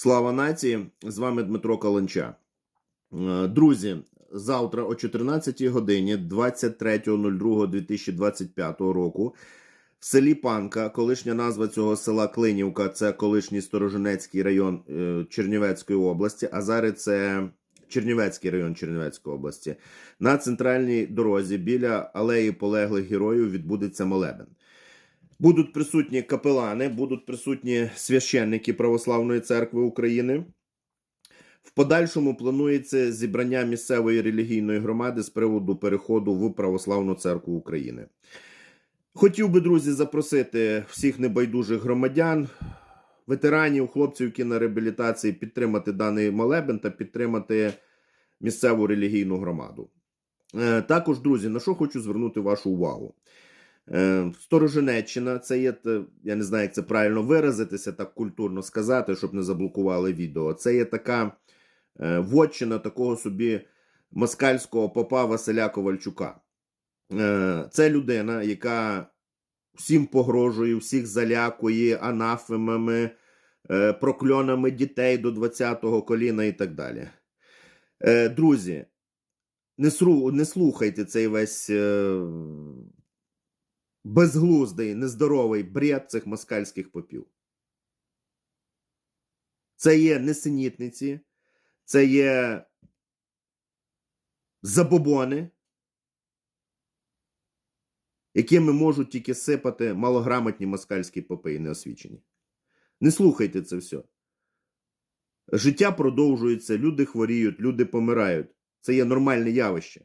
Слава нації! З вами Дмитро Каланча. Е, Друзі, завтра о 14 годині 23.02.2025 року в селі Панка, колишня назва цього села Клинівка, це колишній Сторожинецький район е, Чернівецької області, а зараз це Чернівецький район Чернівецької області. На центральній дорозі біля алеї полеглих героїв відбудеться молебен. Будуть присутні капелани, будуть присутні священники Православної церкви України. В подальшому планується зібрання місцевої релігійної громади з приводу переходу в Православну церкву України. Хотів би, друзі, запросити всіх небайдужих громадян, ветеранів, хлопців, які реабілітації підтримати даний молебен та підтримати місцеву релігійну громаду. Е, Також, друзі, на що хочу звернути вашу увагу. Е, Сторожинеччина, це є, я не знаю, як це правильно виразитися, так культурно сказати, щоб не заблокували відео. Це є така е, вотчина такого собі москальського попа Василя Ковальчука. Е, Це людина, яка всім погрожує, всіх залякує анафемами, прокльонами дітей до 20-го коліна і так далі. Друзі, не, слухайте цей весь безглуздий, нездоровий бред цих москальських попів. Це є несенітниці, це є забобони, якими можуть тільки сипати малограмотні москальські попи і неосвічені. Не слухайте це все. Життя продовжується, люди хворіють, люди помирають. Це є нормальне явище.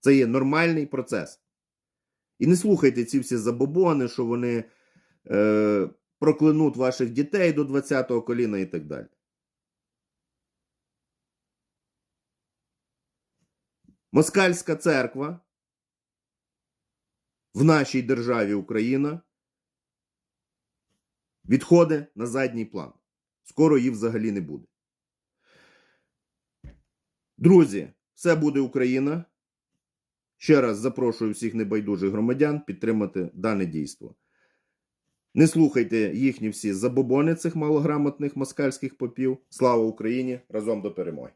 Це є нормальний процес. І не слухайте ці всі забобони, що вони е, проклянуть ваших дітей до 20-го коліна і так далі. Москальська церква в нашій державі Україна відходить на задній план. Скоро її взагалі не буде. Друзі, все буде Україна. Ще раз запрошую всіх небайдужих громадян підтримати дане дійство. Не слухайте їхні всі забобони цих малограмотних москальських попів. Слава Україні! Разом до перемоги!